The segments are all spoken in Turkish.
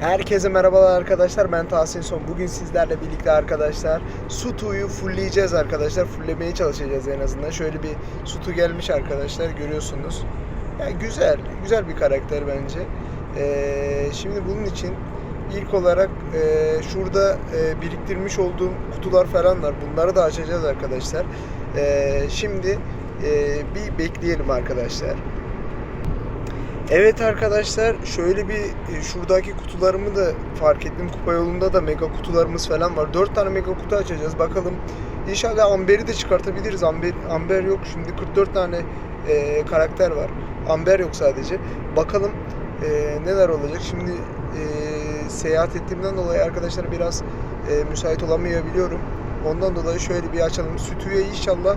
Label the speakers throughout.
Speaker 1: Herkese merhabalar arkadaşlar. Ben Tahsin Son. Bugün sizlerle birlikte arkadaşlar Sutu'yu fullleyeceğiz arkadaşlar. Fulllemeye çalışacağız en azından. Şöyle bir Sutu gelmiş arkadaşlar görüyorsunuz. Yani güzel, güzel bir karakter bence. Ee, şimdi bunun için ilk olarak e, şurada e, biriktirmiş olduğum kutular falan var. Bunları da açacağız arkadaşlar. Ee, şimdi e, bir bekleyelim arkadaşlar. Evet arkadaşlar şöyle bir e, şuradaki kutularımı da fark ettim. Kupa yolunda da mega kutularımız falan var. 4 tane mega kutu açacağız. Bakalım İnşallah Amber'i de çıkartabiliriz. Amber, Amber yok. Şimdi 44 tane e, karakter var. Amber yok sadece. Bakalım e, neler olacak. Şimdi e, seyahat ettiğimden dolayı arkadaşlar biraz e, müsait olamayabiliyorum. Ondan dolayı şöyle bir açalım. Sütüye inşallah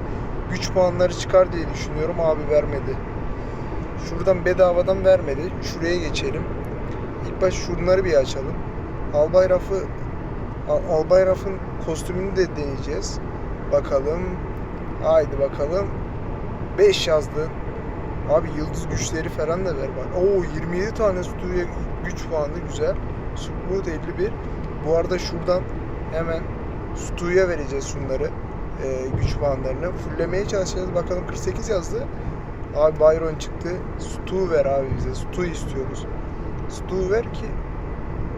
Speaker 1: güç puanları çıkar diye düşünüyorum. Abi vermedi. Şuradan bedavadan vermedi. Şuraya geçelim. İlk baş şunları bir açalım. Albay Raf'ı kostümünü de deneyeceğiz. Bakalım. Haydi bakalım. 5 yazdı. Abi yıldız güçleri falan da ver bak. Oo 27 tane stüdyo güç puanı güzel. Submood 51. Bu arada şuradan hemen Stu'ya vereceğiz şunları. Ee, güç puanlarını. Fulllemeye çalışacağız. Bakalım 48 yazdı. Abi Byron çıktı. Stu ver abi bize. Stu istiyoruz. Stu ver ki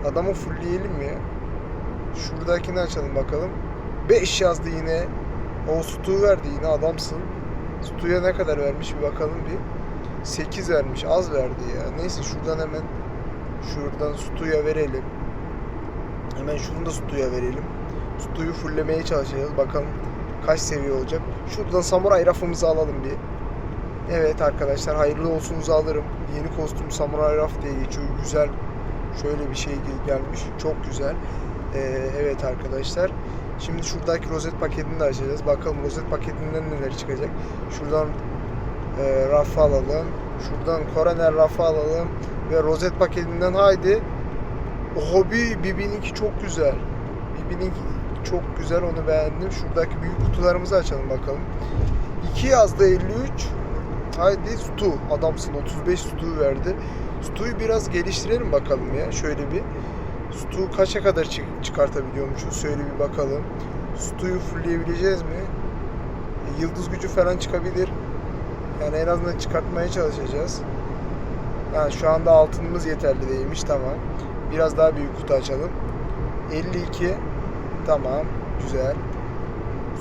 Speaker 1: adamı fullleyelim ya. Şuradakini açalım bakalım. 5 yazdı yine. O Stu verdi yine adamsın. Stu'ya ne kadar vermiş bir bakalım bir. 8 vermiş. Az verdi ya. Neyse şuradan hemen şuradan Stu'ya verelim. Hemen şunu da Stu'ya verelim. Stu'yu fulllemeye çalışacağız. Bakalım kaç seviye olacak. Şuradan samuray rafımızı alalım bir. Evet arkadaşlar hayırlı olsunuzu alırım. Yeni kostüm Samurai Raf diye geçiyor. Güzel. Şöyle bir şey gel- gelmiş. Çok güzel. Ee, evet arkadaşlar. Şimdi şuradaki rozet paketini de açacağız. Bakalım rozet paketinden neler çıkacak. Şuradan e, rafı alalım. Şuradan Koroner rafı alalım. Ve rozet paketinden haydi. Hobi Bibi'ninki çok güzel. Bibi'ninki çok güzel onu beğendim. Şuradaki büyük kutularımızı açalım bakalım. 2 yazdı 53. Haydi Stu. Adamsın 35 Stu verdi. Stu'yu biraz geliştirelim bakalım ya. Şöyle bir. Stu kaça kadar çık- çıkartabiliyormuşuz? Şöyle bir bakalım. Stu'yu fullleyebileceğiz mi? E, Yıldız gücü falan çıkabilir. Yani en azından çıkartmaya çalışacağız. Yani şu anda altınımız yeterli değilmiş. Tamam. Biraz daha büyük kutu açalım. 52. Tamam. Güzel.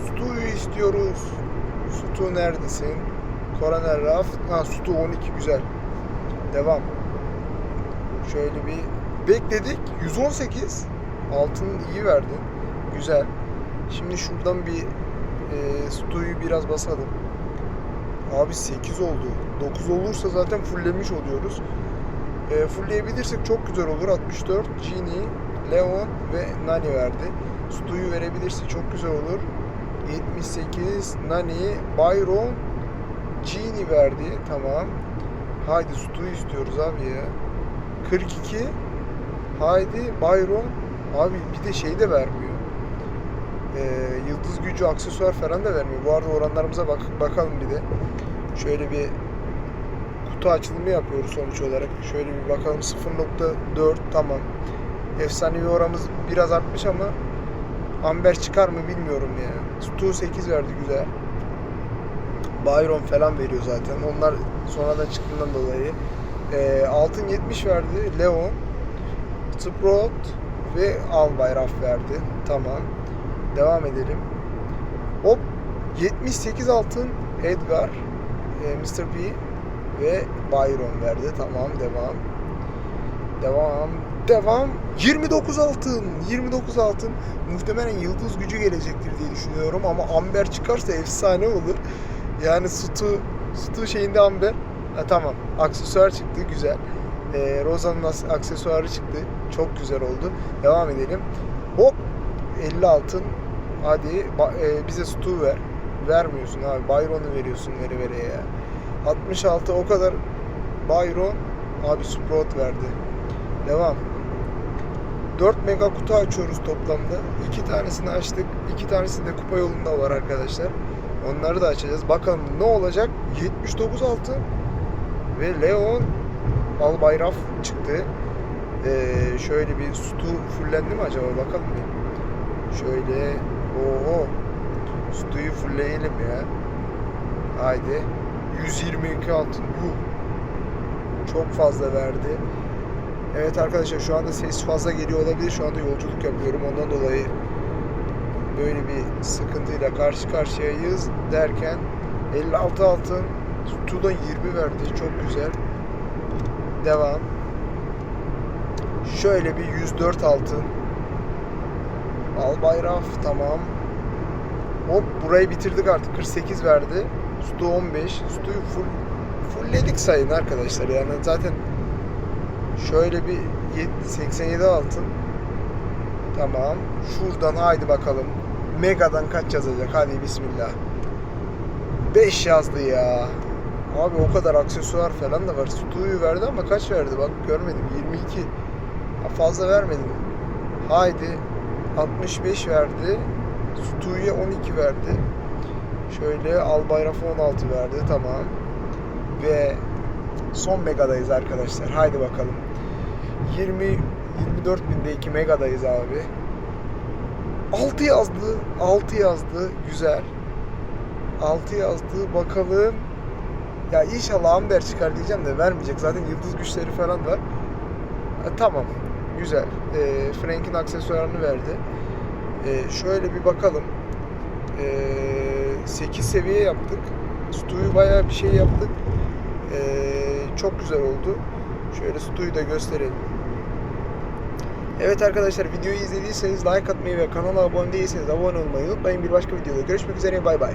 Speaker 1: Stu'yu istiyoruz. Stu neredesin? Koroner Raf. Ha Stu 12 güzel. Devam. Şöyle bir bekledik. 118. Altın iyi verdin. Güzel. Şimdi şuradan bir e, Stu'yu biraz basalım. Abi 8 oldu. 9 olursa zaten fulllemiş oluyoruz. E, fullleyebilirsek çok güzel olur. 64 Genie, Leon ve Nani verdi. Stu'yu verebilirse çok güzel olur. 78 Nani, Byron, Genie verdi. Tamam. Haydi Stu'yu istiyoruz abi ya. 42 Haydi Byron. Abi bir de şey de vermiyor. Ee, yıldız gücü aksesuar falan da vermiyor. Bu arada oranlarımıza bak bakalım bir de. Şöyle bir kutu açılımı yapıyoruz sonuç olarak. Şöyle bir bakalım 0.4 tamam. Efsanevi oramız biraz artmış ama Amber çıkar mı bilmiyorum ya. Stu 8 verdi güzel. Byron falan veriyor zaten. Onlar sonradan çıktığından dolayı. Ee, altın 70 verdi. Leon. Sprout ve Albayraf verdi. Tamam. Devam edelim. Hop 78 altın Edgar, e, Mr. P ve Byron verdi. Tamam devam. Devam. Devam. 29 altın. 29 altın. Muhtemelen yıldız gücü gelecektir diye düşünüyorum ama Amber çıkarsa efsane olur. Yani Sutu Sutu şeyinde Amber. Ha, tamam. Aksesuar çıktı. Güzel. Ee, Rosa'nın as- aksesuarı çıktı. Çok güzel oldu. Devam edelim. Hop. 50 altın. Hadi e, bize Sutu ver. Vermiyorsun abi. Byron'u veriyorsun vere vere ya. 66 o kadar Byron abi Sprout verdi. Devam. 4 mega kutu açıyoruz toplamda. 2 tanesini açtık. 2 tanesi de kupa yolunda var arkadaşlar. Onları da açacağız. Bakalım ne olacak? 79 altın ve Leon Albayraf çıktı. Ee, şöyle bir sütü fullendi mi acaba bakalım bir. Şöyle oho sütüyü fullleyelim ya. Haydi. 122 altın. Yuh. Çok fazla verdi. Evet arkadaşlar şu anda ses fazla geliyor olabilir. Şu anda yolculuk yapıyorum. Ondan dolayı böyle bir sıkıntıyla karşı karşıyayız derken 56 altın Tu'dan 20 verdi. Çok güzel. Devam. Şöyle bir 104 altın. Al bayraf tamam. Hop burayı bitirdik artık. 48 verdi. Stu 15. Stu'yu full fullledik sayın arkadaşlar. Yani zaten şöyle bir 7 87 altın. Tamam. Şuradan haydi bakalım. Mega'dan kaç yazacak? Hadi bismillah. 5 yazdı ya. Abi o kadar aksesuar falan da var. Stu'yu verdi ama kaç verdi bak görmedim. 22. Ha, fazla vermedim. Haydi. 65 verdi. Stu'ya 12 verdi. Şöyle Albayraf'a 16 verdi. Tamam. Ve son megadayız arkadaşlar. Haydi bakalım. 20 24 binde 2 megadayız abi. 6 yazdı. 6 yazdı. Güzel. 6 yazdı. Bakalım. Ya inşallah Amber çıkar diyeceğim de vermeyecek. Zaten yıldız güçleri falan var. Ha, tamam. Güzel. E, Frank'in aksesuarını verdi. E, şöyle bir bakalım. E, 8 seviye yaptık. Stu'yu bayağı bir şey yaptık. E, çok güzel oldu. Şöyle Stu'yu da gösterelim. Evet arkadaşlar videoyu izlediyseniz like atmayı ve kanala abone değilseniz abone olmayı unutmayın. Bir başka videoda görüşmek üzere. Bay bay.